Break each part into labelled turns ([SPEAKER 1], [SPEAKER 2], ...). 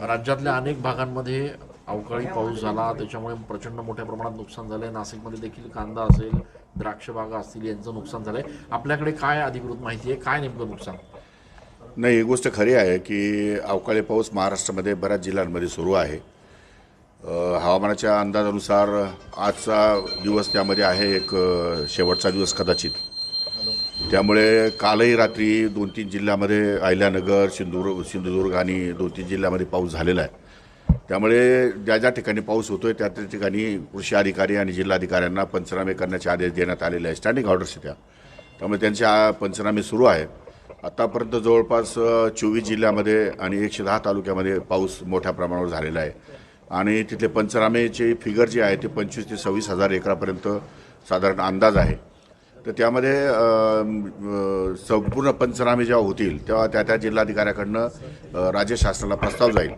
[SPEAKER 1] राज्यातल्या अनेक भागांमध्ये अवकाळी पाऊस झाला. त्याच्यामुळे प्रचंड मोठ्या प्रमाणात नुकसान झालंय. नाशिकमध्ये देखील कांदा असेल द्राक्ष बागा असतील यांचं नुकसान झालंय. आपल्याकडे काय अधिकृत माहिती आहे? काय नेमकं नुकसान?
[SPEAKER 2] नाही ही गोष्ट खरी आहे की अवकाळी पाऊस महाराष्ट्रामध्ये बऱ्याच जिल्ह्यांमध्ये सुरू आहे. हवामानाच्या अंदाजानुसार आजचा दिवस त्यामध्ये आहे एक शेवटचा दिवस कदाचित. त्यामुळे कालही रात्री दोन तीन जिल्ह्यामध्ये अहिल्यानगर सिंधुदुर्ग सिंधुदुर्ग आणि दोन तीन जिल्ह्यामध्ये पाऊस झालेला आहे. त्यामुळे ज्या ज्या ठिकाणी पाऊस होतोय त्या त्या ठिकाणी कृषी अधिकारी आणि जिल्हाधिकाऱ्यांना पंचनामे करण्याचे आदेश देण्यात आलेले आहे स्टँडिंग ऑर्डर्स त्या. त्यामुळे त्यांचे पंचनामे सुरू आहे आतापर्यंत जवळपास चोवीस जिल्ह्यामध्ये आणि एकशे दहा तालुक्यामध्ये पाऊस मोठ्या प्रमाणावर झालेला आहे. आणि तिथले पंचनामेचे फिगर जे आहे ते पंचवीस ते सव्वीस हजार एकरापर्यंत साधारण अंदाज आहे. तर त्यामध्ये संपूर्ण पंचनामे जेव्हा होतील तेव्हा त्या त्या जिल्हाधिकाऱ्याकडनं राज्य शासनाला प्रस्ताव जाईल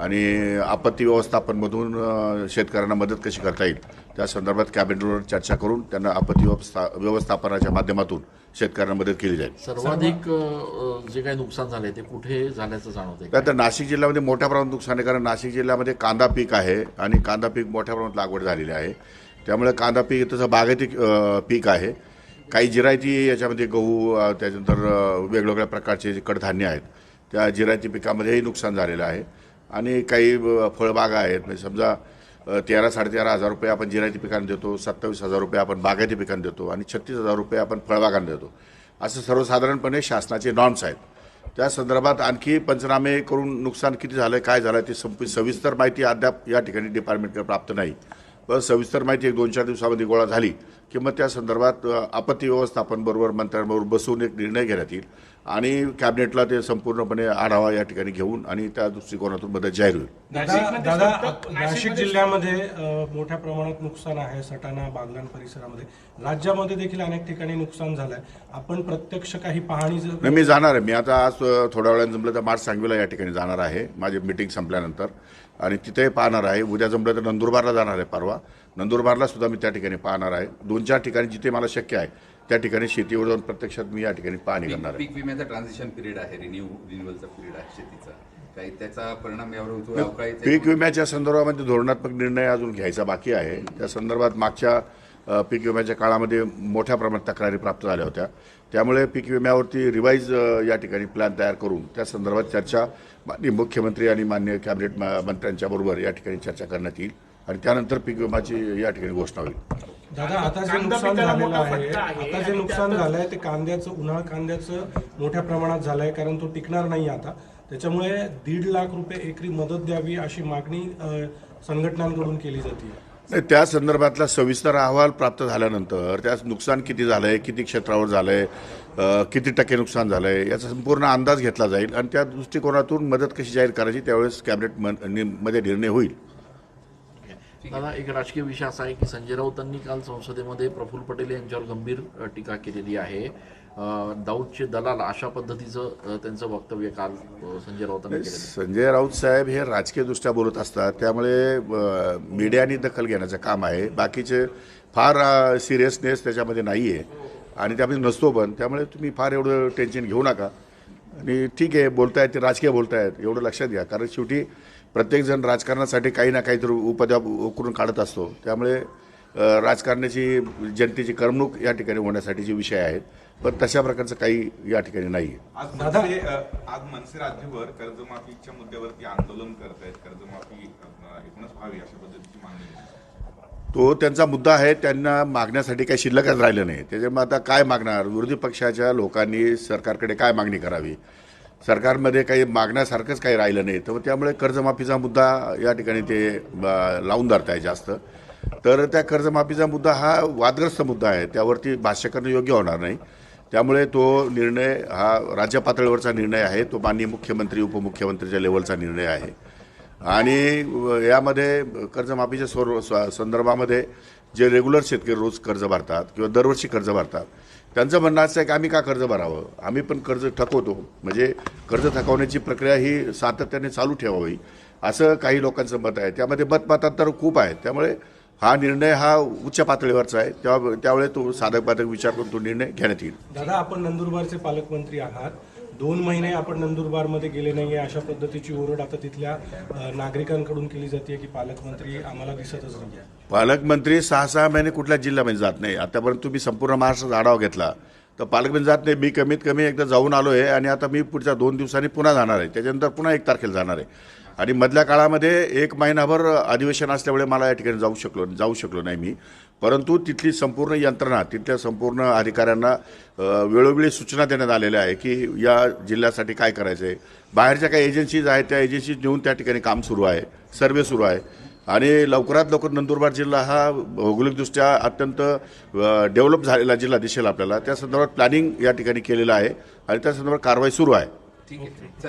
[SPEAKER 2] आणि आपत्ती व्यवस्थापनमधून शेतकऱ्यांना मदत कशी करता येईल त्या संदर्भात कॅबिनेटवर चर्चा करून त्यांना आपत्ती व्यवस्था व्यवस्थापनाच्या माध्यमातून शेतकऱ्यांना मदत केली जाईल.
[SPEAKER 1] सर्वाधिक जे काही नुकसान झालंय ते कुठे झाल्याचं जाणवतंय?
[SPEAKER 2] त्यानंतर नाशिक जिल्ह्यामध्ये मोठ्या प्रमाणात नुकसान आहे कारण नाशिक जिल्ह्यामध्ये कांदा पीक आहे आणि कांदा पीक मोठ्या प्रमाणात लागवड झालेली आहे. त्यामुळे कांदा पीक तसं बागायती पीक आहे. काही जिरायती याच्यामध्ये गहू त्याच्यानंतर वेगवेगळ्या प्रकारचे जे कडधान्य आहेत त्या जिरायती पिकामध्येही नुकसान झालेलं आहे. आणि काही फळबागा आहेत. म्हणजे समजा तेरा साडेतेरा हजार रुपये आपण जिरायती पिकांना देतो सत्तावीस हजार रुपये आपण बागायती पिकांना देतो आणि छत्तीस हजार रुपये आपण फळबागांना देतो. असं सर्वसाधारणपणे शासनाचे नॉर्म्स आहेत. त्या संदर्भात आणखी पंचनामे करून नुकसान किती झालं काय झालं ते संप सविस्तर माहिती अद्याप या ठिकाणी डिपार्टमेंटकडे प्राप्त नाही. सविस्तर माहिती एक दोन चार दिवसामध्ये गोळा झाली की मग त्या संदर्भात आपत्ती व्यवस्थापन बरोबर मंत्र्यांबरोबर बसून एक निर्णय घेण्यात येईल. आणि कॅबिनेटला ते संपूर्णपणे आढावा या ठिकाणी घेऊन आणि त्या दृष्टिकोनातून मदत जाहीर होईल.
[SPEAKER 3] दादा दादा आप- नाशिक जिल्ह्यामध्ये मोठ्या प्रमाणात नुकसान आहे सटाणा बागलाण परिसरामध्ये. राज्यामध्ये देखील अनेक ठिकाणी नुकसान झालंय. आपण प्रत्यक्ष काही पाहणी जर
[SPEAKER 2] नाही मी जाणार आहे. मी आता आज थोड्या वेळानं जमलं तर मार्च सांगवीला या ठिकाणी जाणार आहे. माझी मिटिंग संपल्यानंतर. आणि तिथे पाहणार आहे. उद्या जमलं तर नंदुरबारला जाणार आहे परवा. नंदुरबारला सुद्धा मी त्या ठिकाणी पाहणार आहे. दोन चार ठिकाणी जिथे मला शक्य आहे. त्या ठिकाणी शेतीवर जाऊन प्रत्यक्षात मी या ठिकाणी पाहणी करणार आहे.
[SPEAKER 4] पीक विम्याचा ट्रान्झिशन पिरियड आहे रिन्यू रिन्युअलचा पिरियड आहे शेतीचा. काही त्याचा परिणाम यावर होतो
[SPEAKER 2] पीक विम्याच्या संदर्भामध्ये धोरणात्मक निर्णय अजून घ्यायचा बाकी आहे. त्या संदर्भात मागच्या पीक विम्याच्या काळामध्ये मोठ्या प्रमाणात तक्रारी प्राप्त झाल्या होत्या. त्यामुळे पीक विम्यावरती रिवाईज या ठिकाणी प्लॅन तयार करून त्या संदर्भात चर्चा माननीय मुख्यमंत्री आणि मान्य कॅबिनेट मा- मंत्र्यांच्या बरोबर या ठिकाणी चर्चा करण्यात येईल आणि त्यानंतर पीक विम्याची या ठिकाणी घोषणा होईल.
[SPEAKER 3] दादा आता जे नुकसान झालेलं आहे आता जे नुकसान झालंय ते कांद्याचं उन्हाळ कांद्याचं मोठ्या प्रमाणात झालंय कारण तो टिकणार नाही आता. त्याच्यामुळे दीड लाख रुपये एकरी मदत द्यावी अशी मागणी संघटनांकडून केली जाते.
[SPEAKER 2] नाही त्या संदर्भातला सविस्तर अहवाल प्राप्त झाल्यानंतर त्यास नुकसान किती झालंय किती क्षेत्रावर झालंय अ, किती टक्के नुकसान झालंय याचा संपूर्ण अंदाज घेतला जाईल आणि त्या दृष्टिकोनातून मदत कशी जाहीर करायची त्यावेळेस कॅबिनेट मन- मध्ये निर्णय होईल.
[SPEAKER 1] दादा एक राजकीय विषय असा आहे की संजय राऊतांनी काल संसदेमध्ये प्रफुल्ल पटेल यांच्यावर गंभीर टीका केलेली आहे. दाऊदचे दलाल अशा पद्धतीचं त्यांचं वक्तव्य काल संजय राऊतांनी.
[SPEAKER 2] संजय राऊत साहेब हे राजकीयदृष्ट्या बोलत असतात. त्यामुळे मीडियानी दखल घेण्याचं काम आहे. बाकीचे फार सिरियसनेस त्याच्यामध्ये नाही आहे आणि त्यामध्ये नसतो पण. त्यामुळे तुम्ही फार एवढं टेन्शन घेऊ नका. आणि ठीक आहे बोलतायत ते राजकीय बोलतायत एवढं लक्षात घ्या. कारण शेवटी प्रत्येकजण राजकारणासाठी काही ना काहीतरी उपद्या उकरून काढत असतो. त्यामुळे राजकारणाची जनतेची करमणूक या ठिकाणी होण्यासाठी जे विषय आहेत पण तशा प्रकारचं काही या ठिकाणी नाही आहे
[SPEAKER 5] आज मनसे आज मनसे राज्यभर कर्जमाफीच्या मुद्द्यावरती आंदोलन करत आहेत कर्जमाफी एकूणच व्हावी अशा पद्धतीची मागणी आहे.
[SPEAKER 2] तो त्यांचा मुद्दा आहे त्यांना मागण्यासाठी काही शिल्लकच राहिलं नाही. त्याच्यामुळे आता काय मागणार? विरोधी पक्षाच्या लोकांनी सरकारकडे काय मागणी करावी? सरकारमध्ये काही मागण्यासारखंच काही राहिलं नाही. तर त्यामुळे कर्जमाफीचा मुद्दा या ठिकाणी ते लावून धरत आहे जास्त. तर त्या कर्जमाफीचा मुद्दा हा वादग्रस्त मुद्दा आहे. त्यावरती भाष्य करणं योग्य होणार नाही. त्यामुळे तो निर्णय हा राज्य पातळीवरचा निर्णय आहे. तो माननीय मुख्यमंत्री उपमुख्यमंत्रीच्या लेवलचा निर्णय आहे. आणि यामध्ये कर्जमाफीच्या स्वर स- संदर्भामध्ये जे रेग्युलर शेतकरी रोज कर्ज भरतात किंवा दरवर्षी कर्ज भरतात त्यांचं म्हणणं असं आहे की आम्ही का कर्ज भरावं? आम्ही पण कर्ज थकवतो. म्हणजे कर्ज थकवण्याची प्रक्रिया ही सातत्याने चालू ठेवावी असं काही लोकांचं मत आहे. त्यामध्ये मतमतांतर खूप आहे. त्यामुळे हा निर्णय हा उच्च पातळीवरचा आहे. त्या त्यावेळी तो साधक बाधक विचार करून तो निर्णय घेण्यात येईल.
[SPEAKER 3] दादा आपण नंदुरबारचे पालकमंत्री आहात. दोन महिने आपण नंदुरबारमध्ये गेले नाहीये. अशा पद्धतीची ओरड आता तिथल्या नागरिकांकडून केली जाते की पालकमंत्री आम्हाला दिसतच नाही
[SPEAKER 2] पालकमंत्री सहा सहा महिने कुठल्या जिल्ह्यामध्ये जात नाही. आतापर्यंत तुम्ही संपूर्ण महाराष्ट्राचा आढावा घेतला. तर पालकमंत्री जात नाही. मी कमीत कमी एकदा जाऊन आलो आहे आणि आता मी पुढच्या दोन दिवसांनी पुन्हा जाणार आहे. त्याच्यानंतर पुन्हा एक तारखेला जाणार आहे. आणि मधल्या काळामध्ये एक महिनाभर अधिवेशन असल्यामुळे मला या ठिकाणी जाऊ शकलो जाऊ शकलो नाही मी. परंतु तिथली संपूर्ण यंत्रणा तिथल्या संपूर्ण अधिकाऱ्यांना वेळोवेळी सूचना देण्यात आलेल्या आहे की या जिल्ह्यासाठी काय करायचं आहे बाहेरच्या काही एजन्सीज आहेत त्या एजन्सीज नेऊन त्या ठिकाणी काम सुरू आहे सर्वे सुरू आहे. आणि लवकरात लवकर नंदुरबार जिल्हा हा भौगोलिकदृष्ट्या अत्यंत डेव्हलप झालेला जिल्हा दिसेल आपल्याला. त्या संदर्भात प्लॅनिंग या ठिकाणी केलेलं आहे आणि त्या संदर्भात कारवाई सुरू आहे.
[SPEAKER 4] ठीक आहे.